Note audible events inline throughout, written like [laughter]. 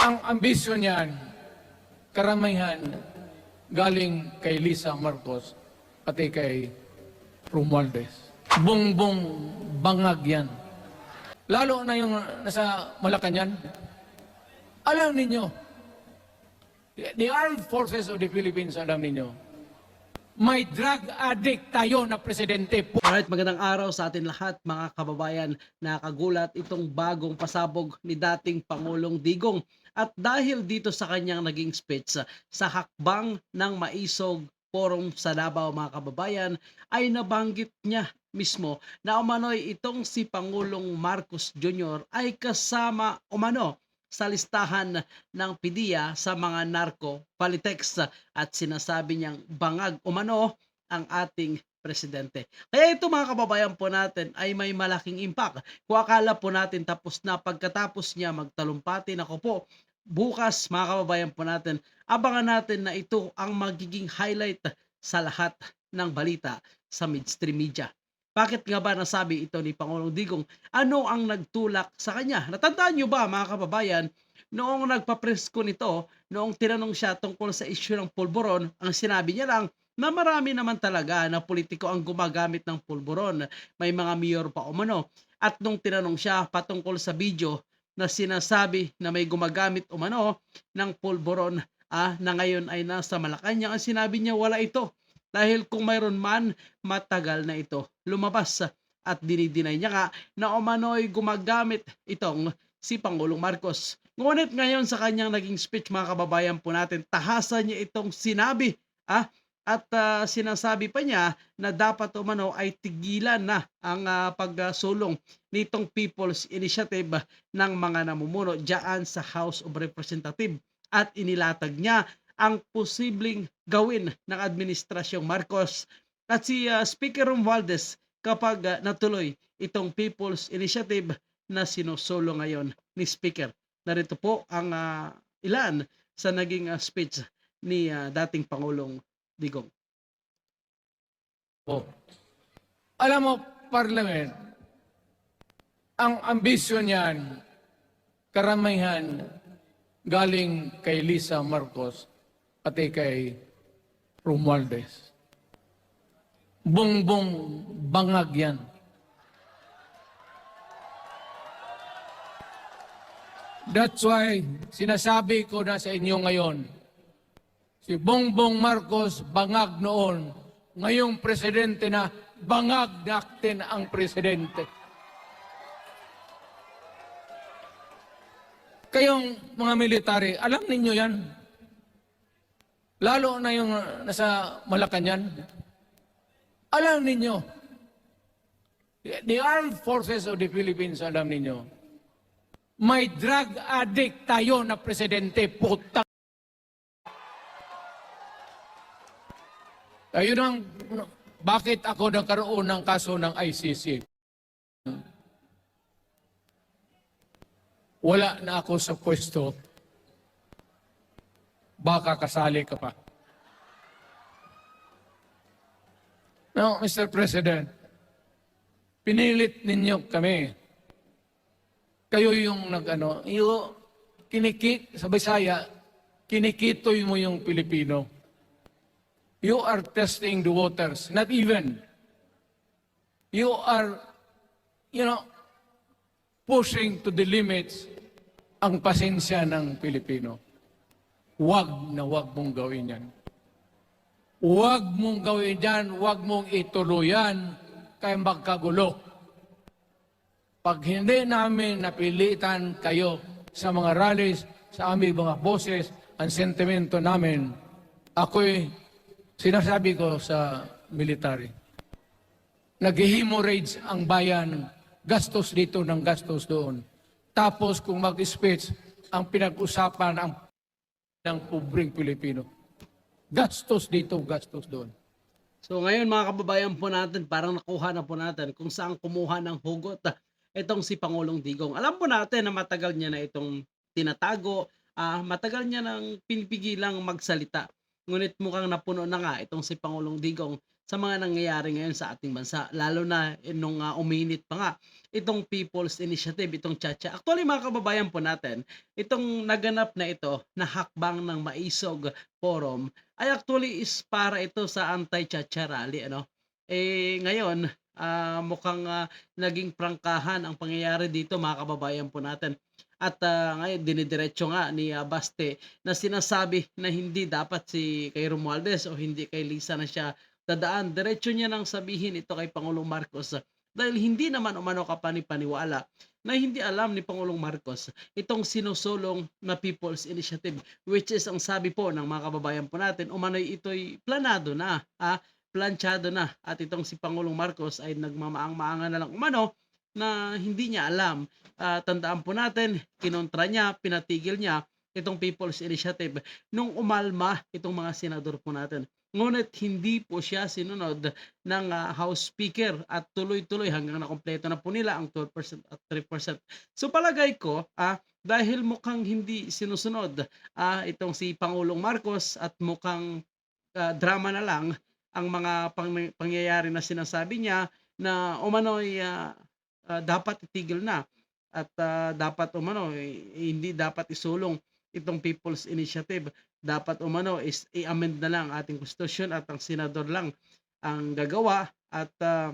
Ang ambisyon niyan, karamihan galing kay Lisa Marcos pati kay Romualdez. Bongbong bangag yan. Lalo na yung nasa Malacanang. Alam ninyo, the armed forces of the Philippines, alam ninyo, may drug addict tayo na presidente. Alright, magandang araw sa atin lahat mga kababayan. Nakagulat itong bagong pasabog ni dating Pangulong Digong. At dahil dito sa kanyang naging speech sa hakbang ng Maisog Forum sa Davao mga kababayan ay nabanggit niya mismo na umano'y itong si Pangulong Marcos Jr. ay kasama umano sa listahan ng PDEA sa mga narco politics at sinasabi niyang bangag umano ang ating presidente. Kaya ito mga kababayan po natin ay may malaking impact. Kung akala po natin tapos na pagkatapos niya magtalumpati, nako po, bukas mga kababayan po natin, abangan natin na ito ang magiging highlight sa lahat ng balita sa midstream media. Bakit nga ba nasabi ito ni Pangulong Digong? Ano ang nagtulak sa kanya? Natandaan nyo ba mga kababayan, noong nagpapresko nito, noong tinanong siya tungkol sa issue ng pulburon, ang sinabi niya lang na marami naman talaga na politiko ang gumagamit ng pulburon. May mga mayor pa umano. At nung tinanong siya patungkol sa video na sinasabi na may gumagamit umano ng pulburon ah, na ngayon ay nasa Malacanang, ang sinabi niya wala ito. Dahil kung mayroon man, matagal na ito lumabas at dinidinay niya nga na umano'y gumagamit itong si Pangulong Marcos. Ngunit ngayon sa kanyang naging speech mga kababayan po natin, tahasan niya itong sinabi ah, at ah, sinasabi pa niya na dapat umano ay tigilan na ang ah, pagsulong nitong People's Initiative ng mga namumuno diyan sa House of Representatives at inilatag niya ang posibleng gawin ng administrasyong Marcos at si ah, Speaker Romualdez kapag ah, natuloy itong People's Initiative na sinusulo ngayon ni Speaker. Narito po ang ah, ilan sa naging ah, speech ni ah, dating Pangulong Digong. po. Alam mo, Parliament, ang ambisyon niyan, karamihan galing kay Lisa Marcos pati kay Romualdez. Bongbong bangag yan. That's why sinasabi ko na sa inyo ngayon, si Bongbong Marcos bangag noon, ngayong presidente na bangag natin ang presidente. Kayong mga military, alam ninyo yan. Lalo na yung nasa Malacanang. Alam ninyo, the armed forces of the Philippines, alam ninyo, may drug addict tayo na presidente, puta. Ayun ang, bakit ako nagkaroon ng kaso ng ICC? Wala na ako sa pwesto. Baka kasali ka pa. Now, Mr. President, pinilit ninyo kami. Kayo yung nag-ano, yung kinikit sa Bisaya, kinikitoy mo yung Pilipino. You are testing the waters, not even. You are, you know, pushing to the limits ang pasensya ng Pilipino. Huwag na huwag mong gawin yan. Huwag mong gawin yan, huwag mong ituluyan kay magkagulo. Pag hindi namin napilitan kayo sa mga rallies, sa aming mga boses, ang sentimento namin, ako'y sinasabi ko sa military, nag-hemorrhage ang bayan, gastos dito ng gastos doon. Tapos kung mag-speech, ang pinag-usapan ang ng pobreng Pilipino. Gastos dito, gastos doon. So ngayon mga kababayan po natin, parang nakuha na po natin kung saan kumuha ng hugot [laughs] itong si Pangulong Digong. Alam po natin na matagal niya na itong tinatago, ah, matagal niya nang pinipigilang magsalita. Ngunit mukhang napuno na nga itong si Pangulong Digong sa mga nangyayari ngayon sa ating bansa lalo na nung ah, uminit pa nga itong People's Initiative, itong Chacha. Actually mga kababayan po natin, itong naganap na ito na hakbang ng Maisog Forum ay actually is para ito sa anti-Chacha rally ano. Eh ngayon, ah, mukhang ah, naging prangkahan ang pangyayari dito mga kababayan po natin. At ah, ngayon dinidiretso nga ni ah, Baste na sinasabi na hindi dapat si kay Romualdez o hindi kay Lisa na siya dadaan. Diretso niya nang sabihin ito kay Pangulong Marcos ah, dahil hindi naman umano kapani-paniwala na hindi alam ni Pangulong Marcos itong sinusulong na People's Initiative which is ang sabi po ng mga kababayan po natin umano'y ito'y planado na ah, planchado na at itong si Pangulong Marcos ay nagmamaang-maangan na lang umano na hindi niya alam. Ah, tandaan po natin, kinontra niya, pinatigil niya itong People's Initiative nung umalma itong mga senador po natin. Ngunit hindi po siya sinunod ng ah, House Speaker at tuloy-tuloy hanggang nakompleto na po nila ang 12% at 3%. So palagay ko, ah, dahil mukhang hindi sinusunod ah, itong si Pangulong Marcos at mukhang ah, drama na lang ang mga pang- pangyayari na sinasabi niya na umano'y ah, ah, dapat itigil na at ah, dapat umano eh, hindi dapat isulong itong People's Initiative dapat umano is i-amend na lang ating konstitusyon at ang senador lang ang gagawa at ah,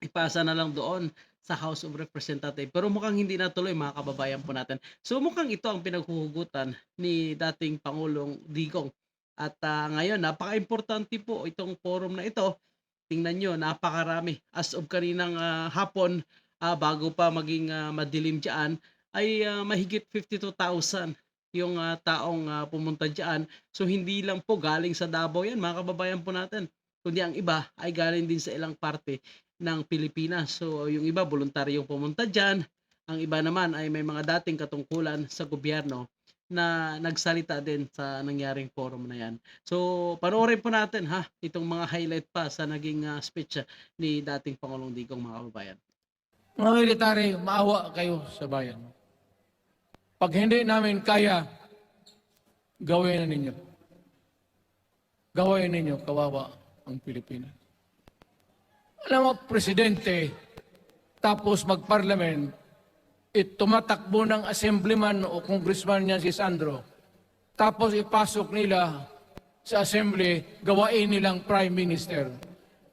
ipasa na lang doon sa House of Representatives. Pero mukhang hindi natuloy mga kababayan po natin. So mukhang ito ang pinaghuhugutan ni dating Pangulong Digong. At ah, ngayon, napaka-importante po itong forum na ito. Tingnan nyo, napakarami. As of kaninang ah, hapon, ah, bago pa maging ah, madilim dyan, ay ah, mahigit 52,000 yung ah, taong ah, pumunta dyan. So hindi lang po galing sa Davao yan, mga kababayan po natin. Kundi ang iba ay galing din sa ilang parte ng Pilipinas. So yung iba voluntaryong pumunta dyan. Ang iba naman ay may mga dating katungkulan sa gobyerno na nagsalita din sa nangyaring forum na yan. So panoorin po natin ha itong mga highlight pa sa naging ah, speech ni dating Pangulong Digong mga kababayan. Mga military, maawa kayo sa bayan. Pag hindi namin kaya, gawin na ninyo. Gawin ninyo, kawawa ang Pilipinas. Alam mo, presidente, tapos mag-parliament, it tumatakbo ng assemblyman o congressman niya si Sandro, tapos ipasok nila sa assembly, gawain nilang prime minister.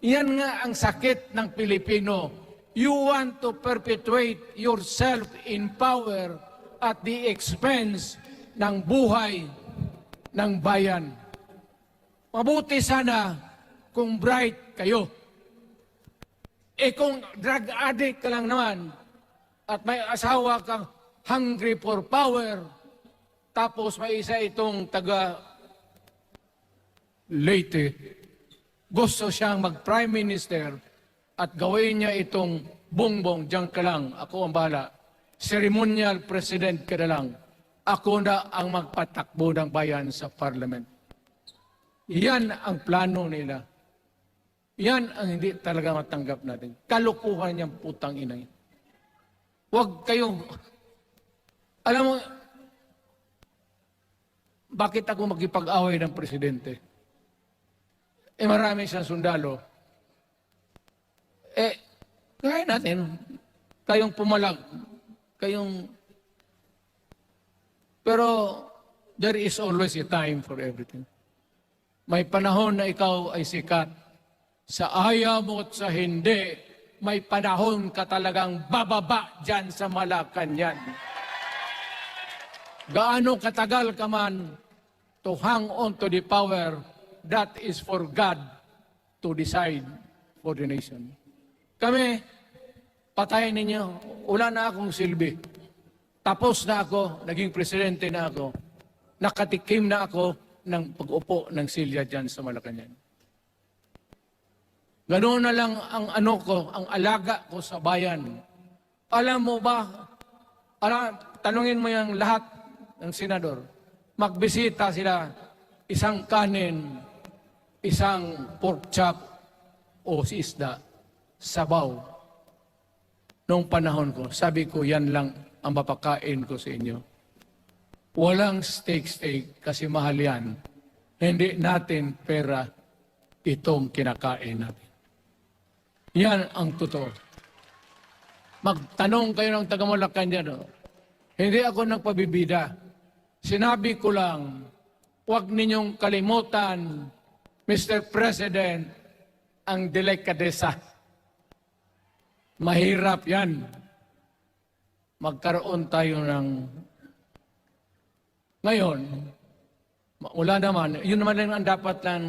Yan nga ang sakit ng Pilipino. You want to perpetuate yourself in power at the expense ng buhay ng bayan. Mabuti sana kung bright kayo. Eh kung drug addict ka lang naman at may asawa kang hungry for power, tapos may isa itong taga Leyte, gusto siyang mag-prime minister at gawin niya itong bongbong, diyan ka lang, ako ang bahala. Ceremonial president ka na lang. Ako na ang magpatakbo ng bayan sa parliament. Yan ang plano nila. Yan ang hindi talaga matanggap natin. Kalukuhan niyang putang ina. Huwag kayong... Alam mo, bakit ako magkipag-away ng presidente? Eh marami siyang sundalo. Eh, kaya natin, kayong pumalag, kayong... Pero there is always a time for everything. May panahon na ikaw ay sikat. Sa ayaw mo at sa hindi, may panahon ka talagang bababa dyan sa Malacanang. Gaano katagal ka man to hang on to the power, that is for God to decide for the nation. Kami, patayin ninyo, wala na akong silbi. Tapos na ako, naging presidente na ako. Nakatikim na ako ng pag-upo ng silya dyan sa Malacanang. Ganoon na lang ang ano ko, ang alaga ko sa bayan. Alam mo ba, alam, tanungin mo yung lahat ng senador. Magbisita sila, isang kanin, isang pork chop, o si isda, sabaw. Noong panahon ko, sabi ko, yan lang ang mapakain ko sa inyo. Walang steak-steak kasi mahal yan. Hindi natin pera itong kinakain natin. Yan ang totoo. Magtanong kayo ng taga Malacanang no? Hindi ako nagpabibida. Sinabi ko lang, huwag ninyong kalimutan, Mr. President, ang delikadesa. Mahirap yan. Magkaroon tayo ng... Ngayon, wala naman, yun naman lang ang dapat lang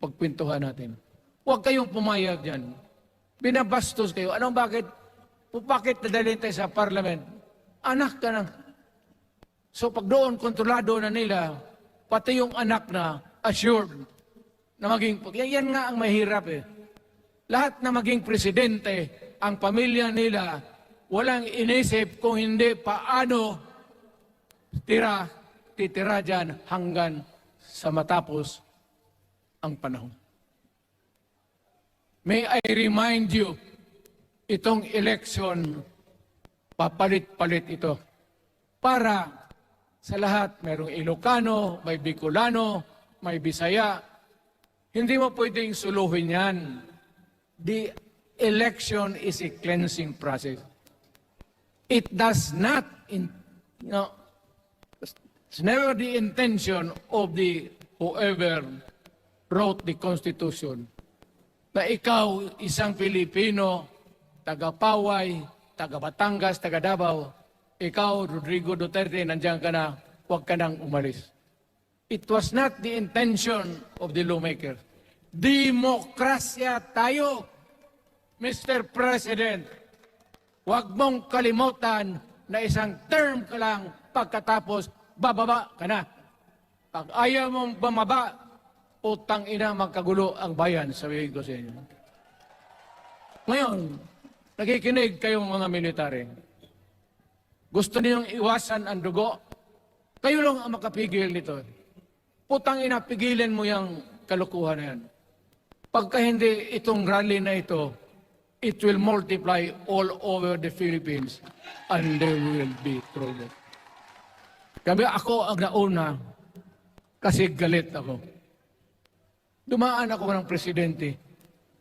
pagpintuhan natin. Huwag kayong pumayag dyan. Binabastos kayo. Anong bakit? Bakit nadalhin tayo sa parliament? Anak ka na. So pag doon, kontrolado na nila, pati yung anak na assured na maging, yan nga ang mahirap eh. Lahat na maging presidente, ang pamilya nila, walang inisip kung hindi paano tira, titira dyan hanggang sa matapos ang panahon. May I remind you, itong election, papalit-palit ito. Para sa lahat, merong Ilocano, may Bicolano, may Bisaya. Hindi mo pwedeng suluhin yan. The election is a cleansing process. It does not, in, you know, it's never the intention of the whoever wrote the Constitution na ikaw, isang Pilipino, taga Paway, taga Batangas, taga Davao, ikaw, Rodrigo Duterte, nandiyan ka na, huwag ka nang umalis. It was not the intention of the lawmaker. Demokrasya tayo, Mr. President. Huwag mong kalimutan na isang term ka lang pagkatapos bababa ka na. Pag ayaw mong bumaba, utang ina magkagulo ang bayan, sabihin ko sa inyo. Ngayon, nakikinig kayong mga military. Gusto niyong iwasan ang dugo? Kayo lang ang makapigil nito. Putang ina, pigilin mo yung kalukuhan na yan. Pagka hindi itong rally na ito, it will multiply all over the Philippines and there will be trouble. Kaya ako ang nauna kasi galit ako. Dumaan ako ng presidente.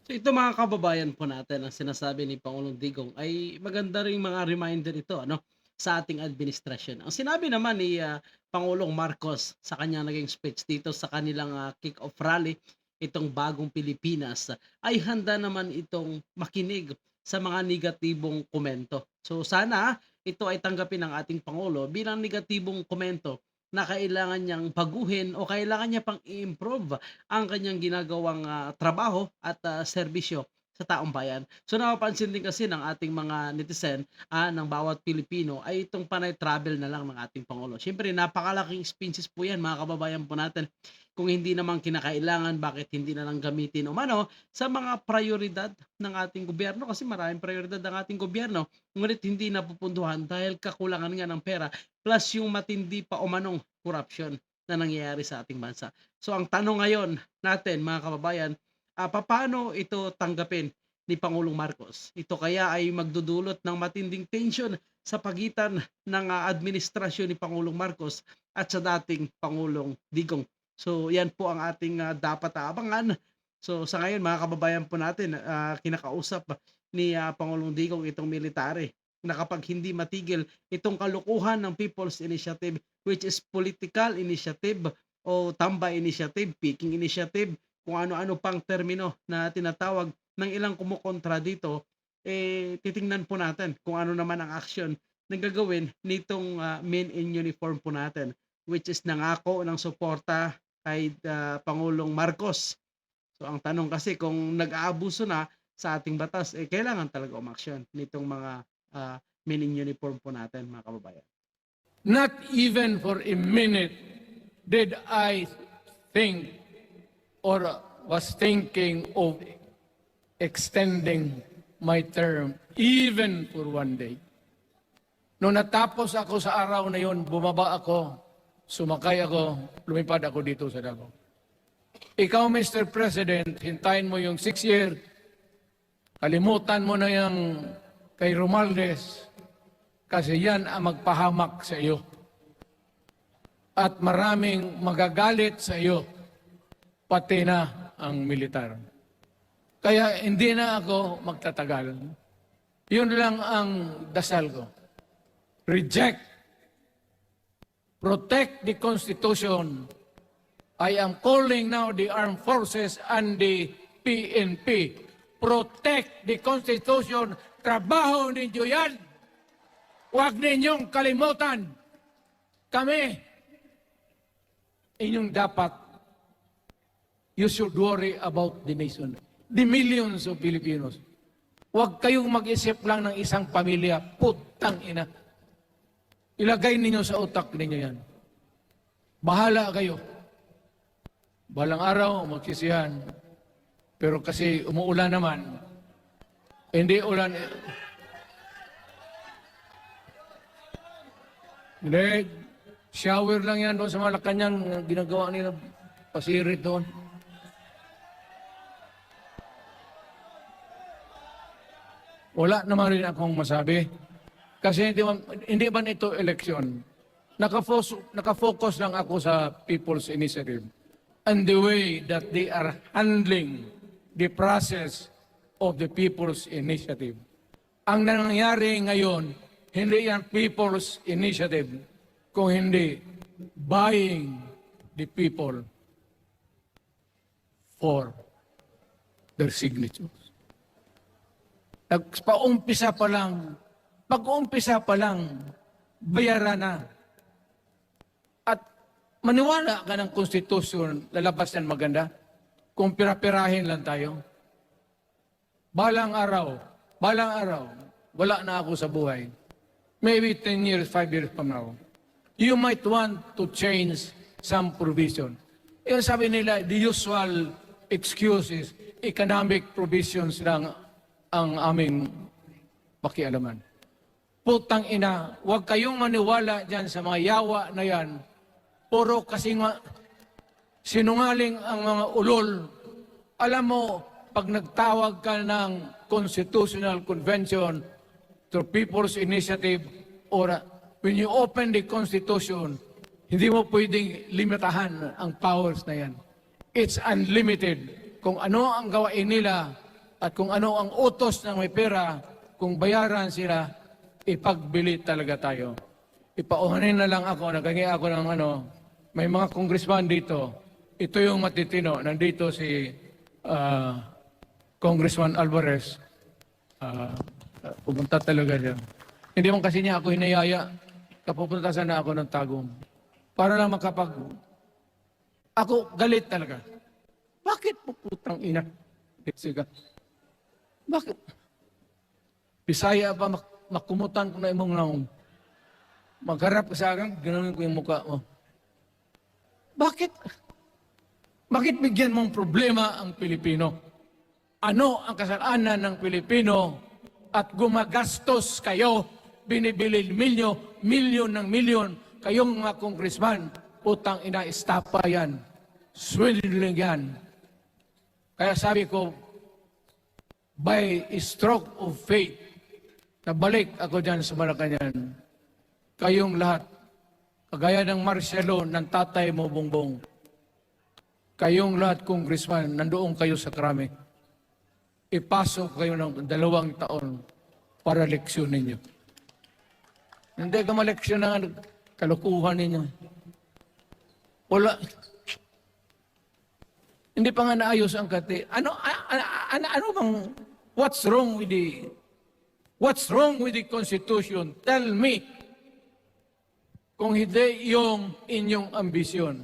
So ito mga kababayan po natin ang sinasabi ni Pangulong Digong ay maganda ring mga reminder ito ano sa ating administrasyon. Ang sinabi naman ni ah, Pangulong Marcos sa kanyang naging speech dito sa kanilang ah, kick-off rally itong bagong Pilipinas ay handa naman itong makinig sa mga negatibong komento. So sana ito ay tanggapin ng ating Pangulo bilang negatibong komento na kailangan niyang baguhin o kailangan niya pang i-improve ang kanyang ginagawang ah, trabaho at ah, serbisyo sa taong bayan. So napapansin din kasi ng ating mga netizen ah, ng bawat Pilipino ay itong panay travel na lang ng ating Pangulo. Siyempre napakalaking expenses po yan mga kababayan po natin. Kung hindi naman kinakailangan, bakit hindi na lang gamitin umano sa mga prioridad ng ating gobyerno kasi maraming prioridad ng ating gobyerno ngunit hindi napupunduhan dahil kakulangan nga ng pera plus yung matindi pa umanong corruption na nangyayari sa ating bansa. So ang tanong ngayon natin mga kababayan, ah, paano ito tanggapin ni Pangulong Marcos? Ito kaya ay magdudulot ng matinding tension sa pagitan ng ah, administrasyon ni Pangulong Marcos at sa dating Pangulong Digong. So yan po ang ating ah, dapat abangan. So sa ngayon mga kababayan po natin, ah, kinakausap ni ah, Pangulong Digong itong military na kapag hindi matigil itong kalukuhan ng People's Initiative which is political initiative o tamba initiative, picking initiative, kung ano-ano pang termino na tinatawag ng ilang kumukontra dito, eh titingnan po natin kung ano naman ang action na gagawin nitong ah, men in uniform po natin which is nangako ng suporta kay ah, Pangulong Marcos. So ang tanong kasi kung nag-aabuso na sa ating batas, eh kailangan talaga umaksyon nitong mga ah, men in uniform po natin mga kababayan. Not even for a minute did I think or was thinking of extending my term even for one day. Nung natapos ako sa araw na yon, bumaba ako, sumakay ako, lumipad ako dito sa Davao. Ikaw, Mr. President, hintayin mo yung six year, kalimutan mo na yung kay Romaldes, kasi yan ang magpahamak sa iyo. At maraming magagalit sa iyo, pati na ang militar. Kaya hindi na ako magtatagal. Yun lang ang dasal ko. Reject. Protect the Constitution. I am calling now the armed forces and the PNP. Protect the Constitution. Trabaho ninyo yan. Huwag ninyong kalimutan. Kami, inyong dapat, you should worry about the nation. The millions of Filipinos. Huwag kayong mag-isip lang ng isang pamilya. Putang ina. Ilagay ninyo sa utak ninyo yan. Bahala kayo. Balang araw, magsisihan. Pero kasi umuulan naman, hindi ulan. Hindi, shower lang yan doon sa Malacanang ginagawa nila pasirit doon. Wala naman rin akong masabi. Kasi hindi man, hindi man ito eleksyon. Nakafocus, nakafocus lang ako sa People's Initiative and the way that they are handling the process of the People's Initiative. Ang nangyayari ngayon, hindi yan People's Initiative, kung hindi buying the people for their signatures. Nagpaumpisa pa lang, pag-umpisa pa lang, bayaran na. At maniwala ka ng konstitusyon, lalabas yan maganda. Kung pirapirahin lang tayo. Balang araw, balang araw, wala na ako sa buhay. Maybe 10 years, 5 years from now. You might want to change some provision. Yung sabi nila, the usual excuses, economic provisions lang ang aming pakialaman. Putang ina, huwag kayong maniwala dyan sa mga yawa na yan. Puro kasi nga sinungaling ang mga ulol. Alam mo, pag nagtawag ka ng Constitutional Convention to People's Initiative or when you open the Constitution, hindi mo pwedeng limitahan ang powers na yan. It's unlimited. Kung ano ang gawain nila at kung ano ang utos ng may pera, kung bayaran sila, ipagbili talaga tayo. Ipauhanin na lang ako, nagkangi ako ng ano, may mga congressman dito. Ito yung matitino. Nandito si ah, Congressman Alvarez. Ah, pupunta talaga siya. Hindi man kasi niya ako hinayaya. Kapupunta sana ako ng tagong. Para lang makapag... Ako galit talaga. Bakit po putang ina? Sige. Bakit? Bisaya pa mak makumutan ko na imong naong. Magharap ka sa akin, ganoon ko yung mukha mo. Bakit? Bakit bigyan mong problema ang Pilipino? Ano ang kasalanan ng Pilipino at gumagastos kayo, binibili milyo, milyon ng milyon, kayong mga congressman, putang ina, estapa yan. Swindling yan. Kaya sabi ko, by stroke of faith, nabalik ako dyan sa Malacanang. Kayong lahat, kagaya ng Marcelo, ng tatay mo, Bongbong, kayong lahat, congressman, nandoon kayo sa krami. Ipasok kayo ng dalawang taon para leksyon ninyo. Hindi ka maleksyon ng kalukuhan ninyo. Wala. Hindi pa nga naayos ang kati. Ano, ano, ano, ano bang, what's wrong with the, what's wrong with the Constitution? Tell me. Kung hindi yung inyong ambisyon.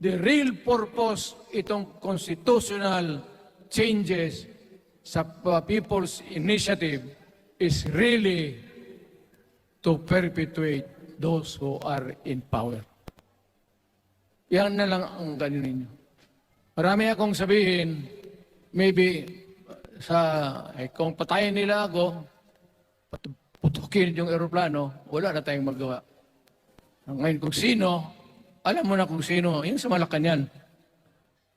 The real purpose itong constitutional changes sa uh, People's Initiative is really to perpetuate those who are in power. Yan na lang ang ganyan ninyo. Marami akong sabihin, maybe sa, eh, kung patayin nila ako, putukin yung eroplano, wala na tayong magawa. Ngayon kung sino, alam mo na kung sino, yung sa Malacanang,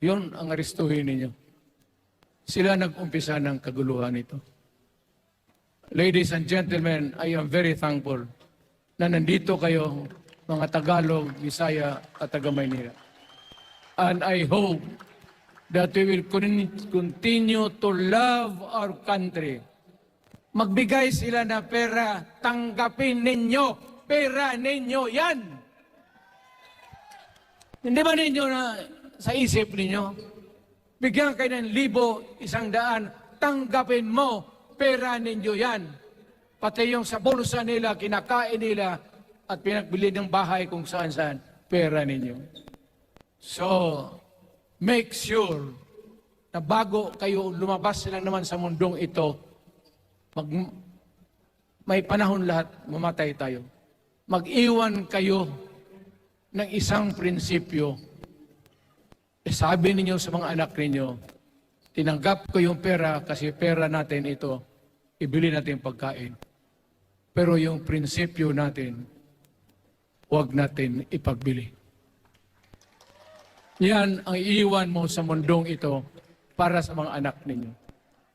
yun ang aristuhin ninyo. Sila nag-umpisa ng kaguluhan ito. Ladies and gentlemen, I am very thankful na nandito kayo, mga Tagalog, Bisaya at taga Maynila. And I hope that we will con- continue to love our country. Magbigay sila na pera, tanggapin ninyo. Pera ninyo yan. Hindi ba ninyo na sa isip ninyo? Bigyan kayo ng libo, isang daan, tanggapin mo, pera ninyo yan. Pati yung sa bulsa nila, kinakain nila, at pinagbili ng bahay kung saan saan, pera ninyo. So, make sure na bago kayo lumabas lang naman sa mundong ito, mag, may panahon lahat, mamatay tayo. Mag-iwan kayo ng isang prinsipyo. Eh, sabi ninyo sa mga anak ninyo, tinanggap ko yung pera kasi pera natin ito, ibili natin pagkain. Pero yung prinsipyo natin, huwag natin ipagbili. Yan ang iiwan mo sa mundong ito para sa mga anak ninyo.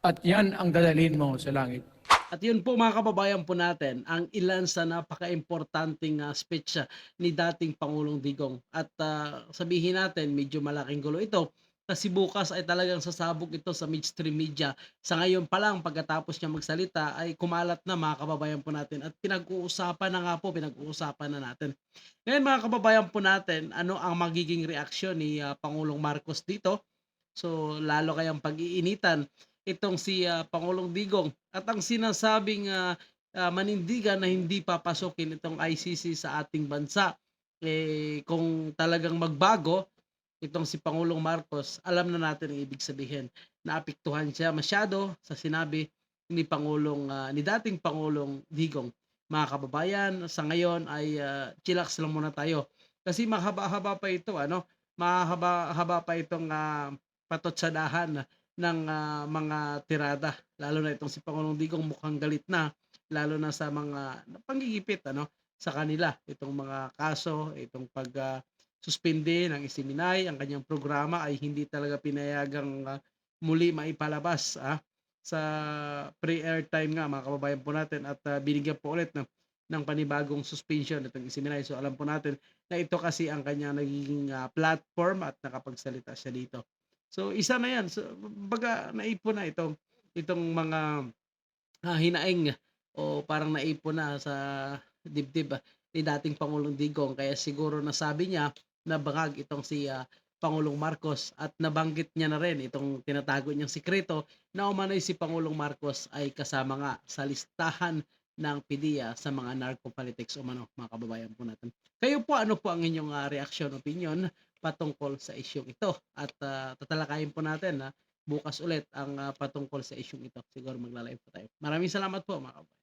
At yan ang dadalhin mo sa langit. At yun po mga kababayan po natin, ang ilan sa napaka-importanting ah, speech ah, ni dating Pangulong Digong. At ah, sabihin natin, medyo malaking gulo ito. Kasi bukas ay talagang sasabog ito sa mainstream media. Sa ngayon pa lang, pagkatapos niya magsalita, ay kumalat na mga kababayan po natin. At pinag-uusapan na nga po, pinag-uusapan na natin. Ngayon mga kababayan po natin, ano ang magiging reaksyon ni ah, Pangulong Marcos dito? So lalo kayang pag-iinitan itong si ah, Pangulong Digong. At ang sinasabing ah, ah, manindigan na hindi papasokin itong ICC sa ating bansa. Eh kung talagang magbago itong si Pangulong Marcos alam na natin ang ibig sabihin. Naapektuhan siya masyado sa sinabi ni Pangulong ah, ni dating Pangulong Digong. Mga kababayan sa ngayon ay ah, chillax lang muna tayo. Kasi mahaba-haba pa ito ano? Mahaba-haba pa itong ah, patotsadahan ng ah, mga tirada lalo na itong si Pangulong Digong mukhang galit na lalo na sa mga panggigipit ano sa kanila. Itong mga kaso itong pag ah, suspende ng isiminay ang kanyang programa ay hindi talaga pinayagang ah, muli maipalabas ah, sa pre-airtime nga mga kababayan po natin. At ah, binigyan po ulit ng ng panibagong suspension itong isiminay so alam po natin na ito kasi ang kanyang nagiging ah, platform at nakapagsalita siya dito So isa na 'yan. So baga naipon na itong itong mga ah, hinaing o parang naipon na sa dibdib ah, ni dating Pangulong Digong kaya siguro nasabi niya na bangag itong si ah, Pangulong Marcos at nabanggit niya na rin itong tinatago niyang sikreto na umano'y si Pangulong Marcos ay kasama nga sa listahan ng PDEA sa mga narco-politics umano mga kababayan po natin. Kayo po ano po ang inyong ah, reaksyon, opinion patungkol sa isyong ito at ah, tatalakayin po natin na bukas ulit ang ah, patungkol sa isyong ito. Siguro magla-live po tayo. Maraming salamat po mga kababayan.